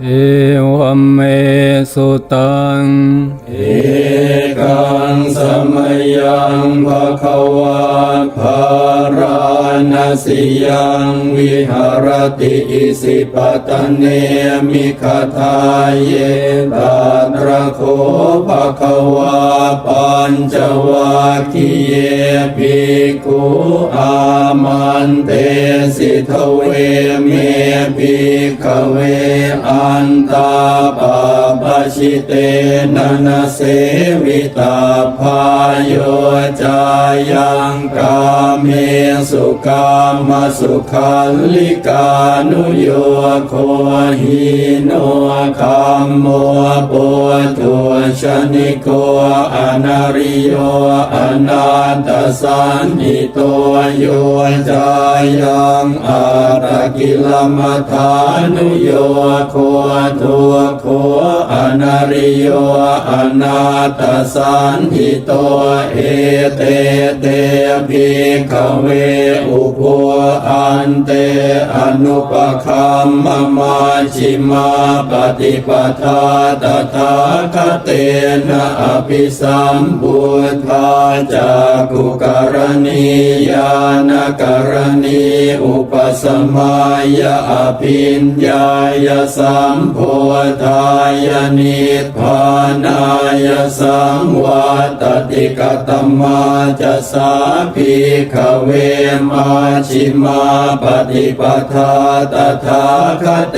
เอวัมเมสุตัง เอกังสมยังภะคะวะภาราณสิยังวิหารติอิสิปตเนมิคทาเยตาตระโคภะคะวะปัญจวัคคีเยภิกขุอามันเตสิทเวเมภิกขเวอัันตาปาปชิเตนะนะเสวิตาพายโยจายังกาเมสุกามสุขันลิกานุโยโคหิโนคัมโมปุถุชนิโกอนาริโยอนาตสันนิโตโยจายังอาตกิลมัฐานุโยโคทุโคอนาริโยอนาตสันทิโตเอเตเตภิกขเวอุปอันเตอนุปคัมมมาชิมาปฏิปทาตถาคเตนะอภิสัมพุทธาจากุกรณียานกรณีอุปสมัยอภิญญายสัมโพธายนิพพานายสังวัตติกตมาจะสาภิกเวมาชิมาปฏิปทาตถาคเต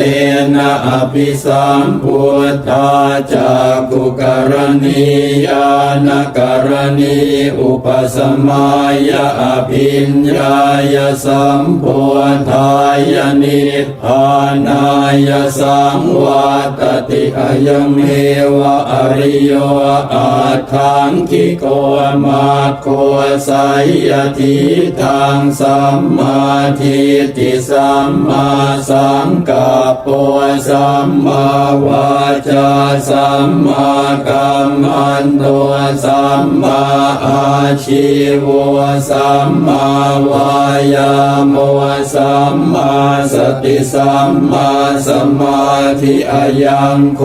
นะอภิสัมพุทธาจากุกรณียานกรณีอุปสมัยอภิญญายสัมโพธายนิพพานายสังวัตติอยังเมวะอริโยอาทังคิโกมาโคสายยทิทางสัมมาทิฏฐิสัมมาสังกัปปสัมมาวาจาสัมมากัมมันโตสัมมาอาชีวสัมมาวายาโมสัมมาสติสัมมาสมาธิอายังโค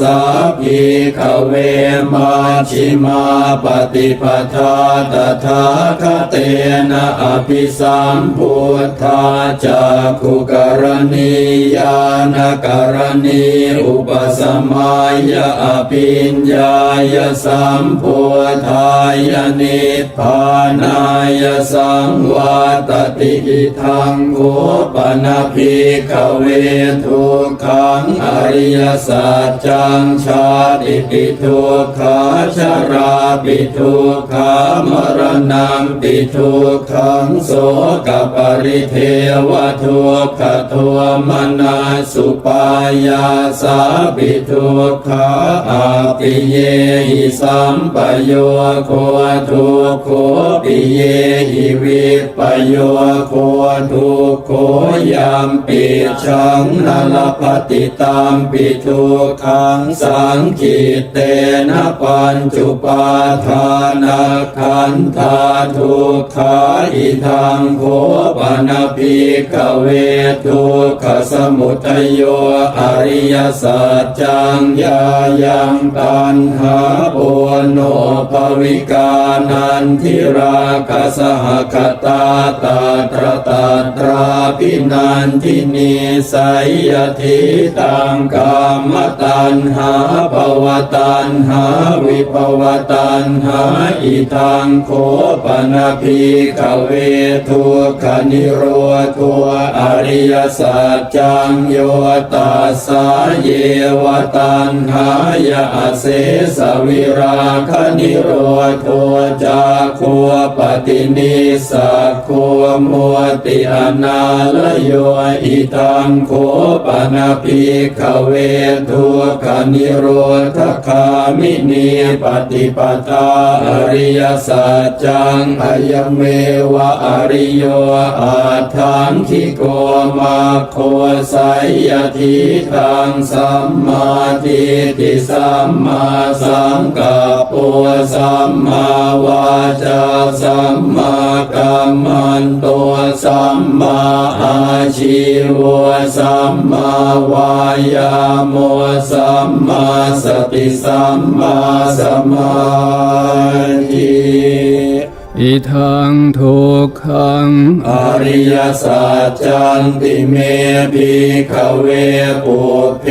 สาภิกขเวมาชิมาปฏิปทาตถาคเตนะอภิสัมพุทธาจากขุกรณียานกรณีอุปสมัยะอภิญญายสัมพุทธายนิพพานายสังวัตติอิทังโคปนาภิกขเวทุกขังอริยสัจจังชาติปิทุกขาชราปิทุกขามรณะปิทุกขังโสกปริเทวทุกขทัวมนาสุปายาสาปิทุกขาอาปิเยหิสัมปโยโคทุกโคปิเยหิวิปโยโคทุกโคยามปิชังนลปฏิตามปิทุขังสังกิตเตนะปัญจุปาทานาคันธาทุกขาอิทังโคปนาภิกเวทุกขสมุทัยโยอริยสัจจังยายังตันหาปุโนภวิกานันทิราคสหคตาตาตรตาตราพินันทินีสยทิตังกามตันหาภวตันหาวิภวตันหาอิทังโคปนาภิกเวทุขนิโรธัวอริยสัจจังโยตัสสาเยวตันหายาเสสวิราคนิโรธัวจาคัวปฏินิสักคัวมวติอนาลโยอิทังโคปนาภิกขเวทุกนิโรธคามินีปฏิปทาอริยสัจจังอยังเมวะอริโยอาทังคิโกมาโคสายยทิทางสัมมาทิฏฐิสัมมาสังกัปปะสัมมาวาจาสัมมากัมมันโตสัมมาอาชีวสัมมาวาายาโมสัมมาสติสัมมาสมาธิ อิทังทุกขัง อริยสัจจันติเมภิกขเวปุเพ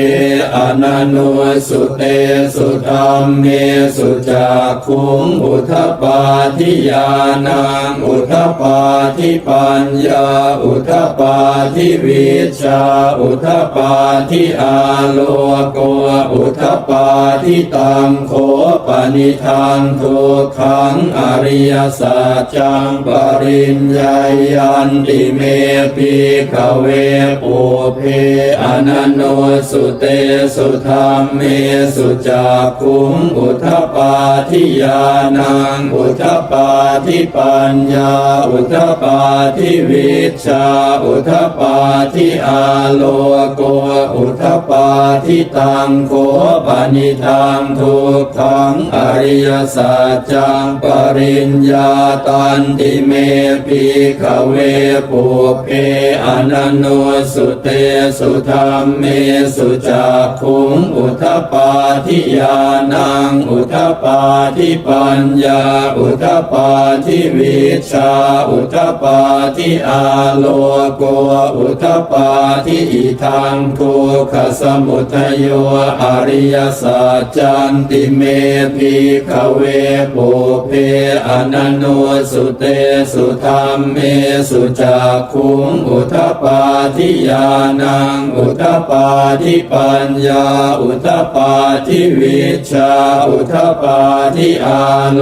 อนันโนสุเตสุธรรมเมสุจักขุงอุทปาทิยานังอุทปาทิปัญญา อุทปาทิวิชา อุทปาทิอาโลโกอุทปาทิตังโคปนิทังทุกขังอริยสัจจังปริญญายันติเมปิขเวปุเพอนันโนสุเตสุธรรมเมสุจักขุงอุทปปาทิยานังอุทปปาทิปัญญา อุทปปาทิวิชา อุทปปาทิอาโลโก อุทปปาทิตังโคปนิทังทุกขังอริยสัจจังปริญญาตันติเมปิขเวปุเพอนันโนสุเตสุธรรมเมสุจักขุงอุทปปาทิยานังอุทปปาทิปัญญาอุทปปาทิวิชาอุทปปาทิอาโลโกอุทปปาทิอิทังทุกขสมุทโยอริยสัจจันติเมภิขเวปุเพอนันโนสุเตสุธรรมเมสุจักขุงอุทปปาทิยานังอุทปปาทิปัญญา อุทปปาทิวิชา อุทปปาทิอาโล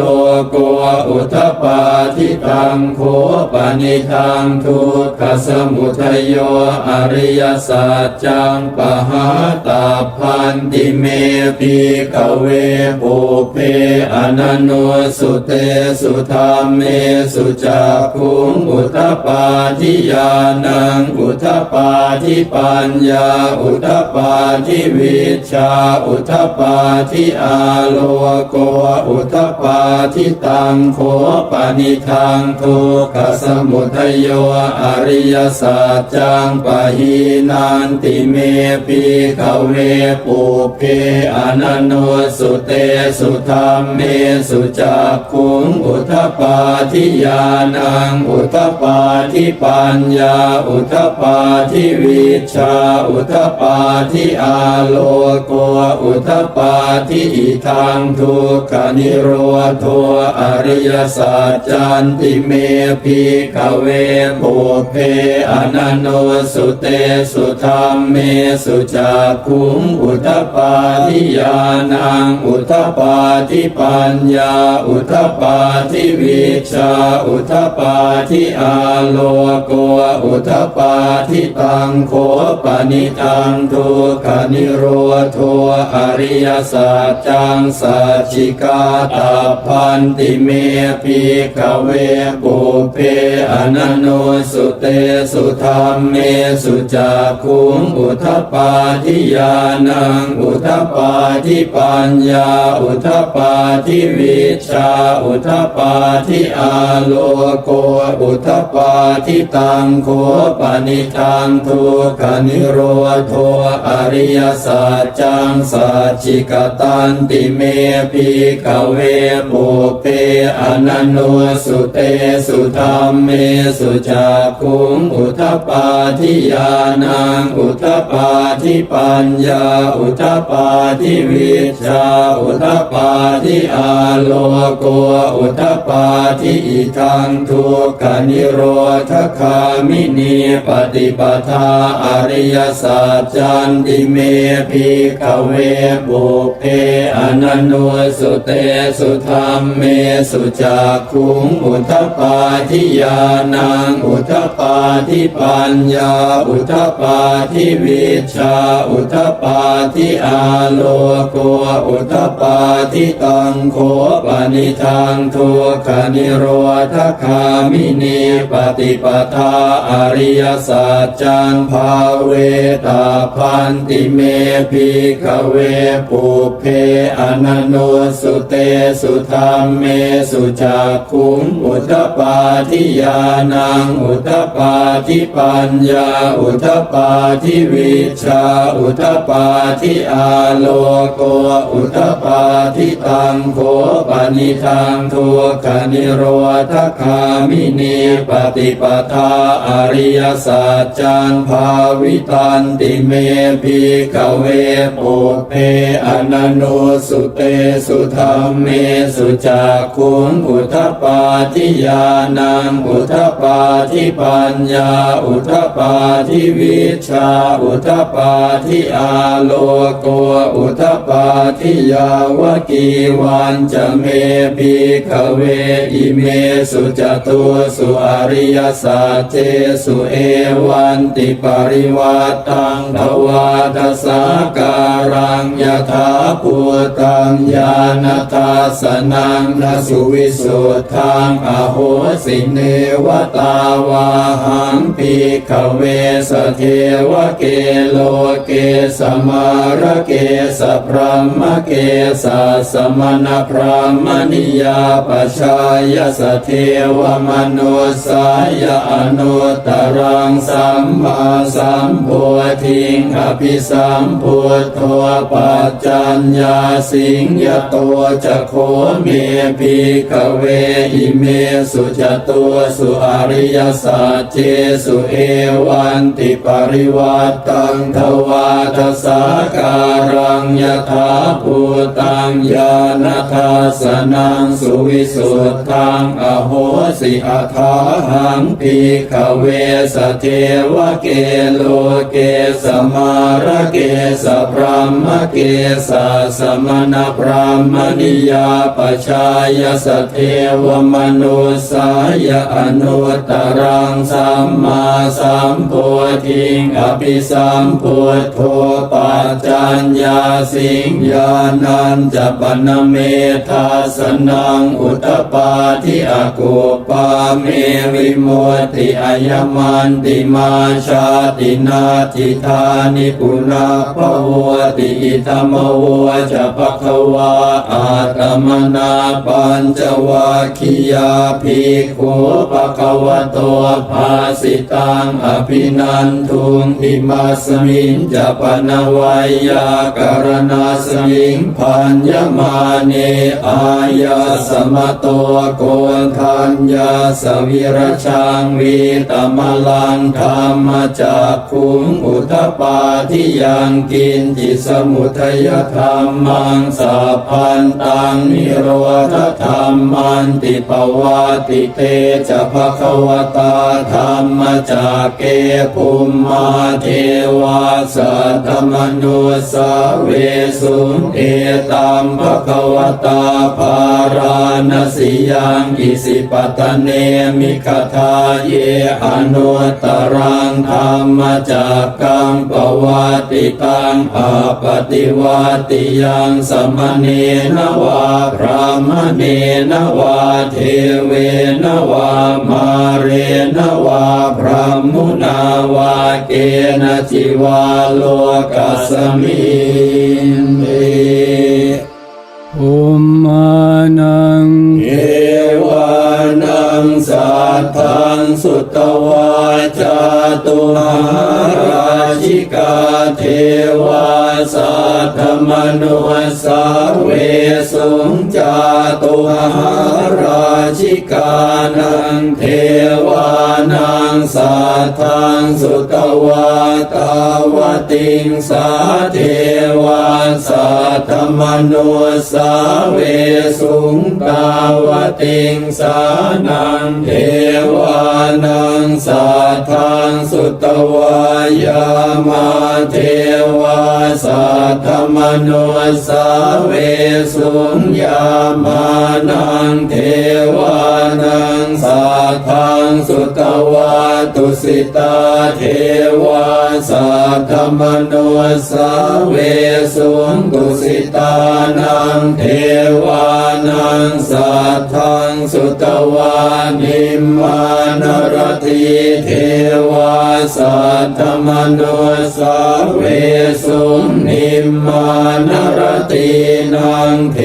โกอุทปปาทิตังโคปนิทังทุกขสมุทโยอริยสัจจังปหาตาพันติเมปิกเวปุเพอนันโนสุเตสุธรรมเมสุจักขุงอุทปปาทิยานังอุทปปาทิปัญญา อุทปปาทิวิชา อุทปปาทิอาโลโก อุทปปาทิตังโคปนิทังทุกขสมุทัยโยอริยสัจจังปะหีนานติเมปิขเวปุเพอนันโนสุเตสุธรรมเมสุจักขุงอุทปาทิยานังอุทปปาทิปัญญา อุทปปาทิวิชา อุทปปาทิอาโลโกอุทปปาทิอิทังทุกขนิโรธอริยสัจจันติเมภิกเวปุเพอนันโนสุเตสุธรรมเมสุจักขุงอุทปปาทิยานังอุทปปาทิปัญญา อุทปปาทิวิชาอุทปาทิอาโลโกอุทปาทิตังโคปนิทังทุกนิโรธอริยสัจจังสัจิกาตาพันติเมภิกเวปุเพอนันโนสุเตสุธรรมเมสุจักุงอุทปาทิยานังอุทปาทิปัญญาอุทปาทิวิชาอุทปปาทิอาโลโกอุทปปาทิตังโคปนิทังทุกนิโรธอริยสัจจังสัจจิกตันติเมภิกเวปุเพอนันโนสุเตสุธรรมเมสุจักขุงอุทปปาทิยานังอุทปปาทิปัญญาอุทปปาทิวิชาอุทปปาทิอาโลโกอุทปาทิอิทังทุกขนิโรธคามินีปฏิปทาอริยสัจจันติเมภิกเวปุเพอนันโนสุเตสุธรรมเมสุจักขุงอุทปาทิยานังอุทปาทิปัญญาอุทปาทิวิชาอุทปาทิอาโลโกอุทปปาทิตังโคปนิทังทุกขนิโรธคามินีปฏิปทาอริยสัจจังภาเวตาพันติเมภิกเวปุเพอนันโนสุเตสุธรรมเมสุจักขุงอุทปาทิยานังอุทปาทิปัญญาอุทปาทิวิชาอุทปาทิอาโลโกอุทปาทิตังโคปนิทังทุกขนิโรธคามินีปฏิปทาอริยสัจจังภาวิตันติเมภิกเวปุเพอนันโนสุเตสุธรรมเมสุจักขุงอุทปาทิยานังอุทปาทิปัญญาอุทปาทิวิชาอุทปาทิอาโลโกอุทปาทิยาวกีวันจะเมภิกเวอิเมสุจตุสุอริยสัจเจสุเอวันติปริวัตังภวาทสาการังยถาภูตังญาณทัสนังนสุวิสุทธังอโหสิเนวตาวาหังภิขเวสเทวเกโลเกสมารเกสพรหมเกสสมณพรหมนิยาปชายสเทวมนุสายอนุตตรังสัมมาสัมโพธิงอภิสัมพุทโธปัจจัญญาสิงยโตจะโคเมภิกขเวอิเมสุจตัวสุอริยสัจเจสุเอวันติปริวัตตังทวาทสาการังยถาภูตังญาณทัสสนังสุวิสุทธังอโหสิอัฏฐาหังภิกขเวสเทวเกโลเกสมาระเกสพรหมเกสสมณพรหมนิยาปชายสเทวมนุสายอนุตตรังสัมมาสัมโพธิงอภิสัมพุทโธปัจจัญญาสิงญานันจะปนเมธาสนังอุตตปาทิอากุปาเมวิโมติอายมันติมาชาตินาทิธานิปุนาภวติอิธรรมวจะปะคะวาอาตมนาปัญจวัคคียาภิกขุปะคะวะโตภาสิตังอภินันทุงอิมาสมิงจะปนวัยาการณาสมิงพันยมาเนอายาสมโตโกนทัญญาสวิรชังวีตมลังธรรมจากขุงอุทปาทิยังกินจิสมุทยธรรมังสัพพันตังนิโรธธรรมันติปวาติเตจะภควตาธรรมจากเกภุมมาเทวาสัตมนุสเวสุเอตัมภควตาภาราณสิยังอิสิปตเนมิคทาเยอนุตรังธรรมจากกังปวัติตังอาปฏิวัติยังสมเนนวาพระมเนนวาเทเวนวามาเรนวาพระมุนาวาเกณจิวาโลกัสมินเตอุม ทังสุตวาจาตุหาราชิกาเทวา สัทธมนุสาเวสุงจาตุหาราชิกานังเทวานังสัทธังสุตวาตาวติงสาเทวาสัทธมนุสาเวสุงตาวติงสานังเทวานังสัทธังสุตวายามาเทวาสทธมนุสาเวสุงยามานังเทวานังสัทธังสุต ตุสิตาเทวาสัทธมโนสาเวสุงกุสิตานังเทวานังสัทธังสุตวานิมมานรติเทวาสัทธมโนสาเวสุงนิมมานรตินังเท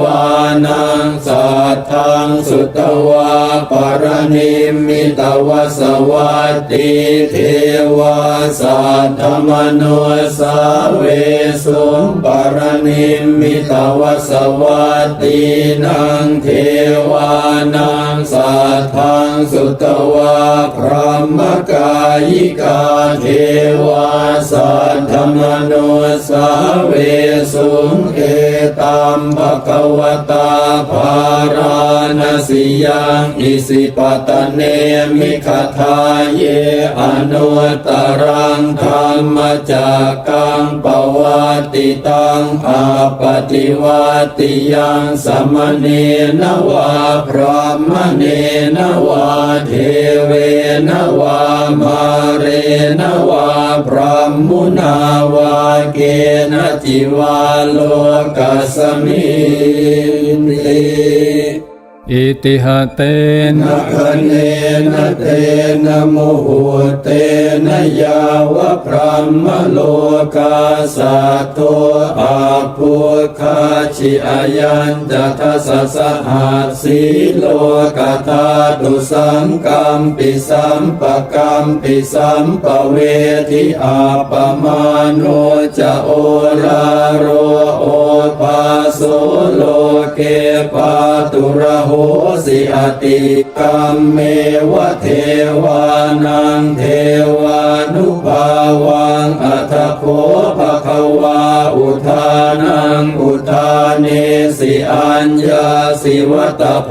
วานังสัทธังสุตวาปรนิมิตวสวตติเทวาสัตธมโนสาเวสุปรนิมิตวสวัตินังเทวานั สัทธังสุตวาพระมกายิกาเทวาสัทธมโนสาเวสุงเอตัมภะควตาภาราณสิยังอิสิปตเนมิคทาเยอนุตรังธรรมจักกังปวัติตังอาปฏิวัติยังสมเนนวาพระมเนนวาเทเวนวามาเรนวาพระมุนาวาเกณจิวาโลกัสมิติ อิติหะเตนะนะคะเนนะเตนะโมหเตนะยาวะพระมโลกาสัตโตอาภูคาชิอายันจะทัสสะหัสสีโลกาธาตุสังกัมปิสัมปะกัมปิสัมปะเวทิอาปมาโนจะโอลาโรโอภาโสโลเกปาตุระโหสิอติกัมเมวะเทวานังเทวานุภาวังอัตโคภะคะวาอุทานังอุทาเนสิอัญญาสิวัตโพ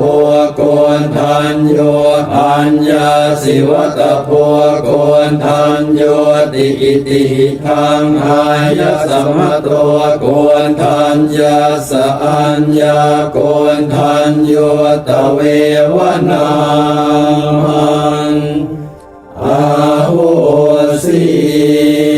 โกนทันโยอัญญาสิวัตโพโกนทันโยติอิติทังอายะสมะโตโกนทันยาสะอัญญาโกนทันโยตเววนามังอาโหสี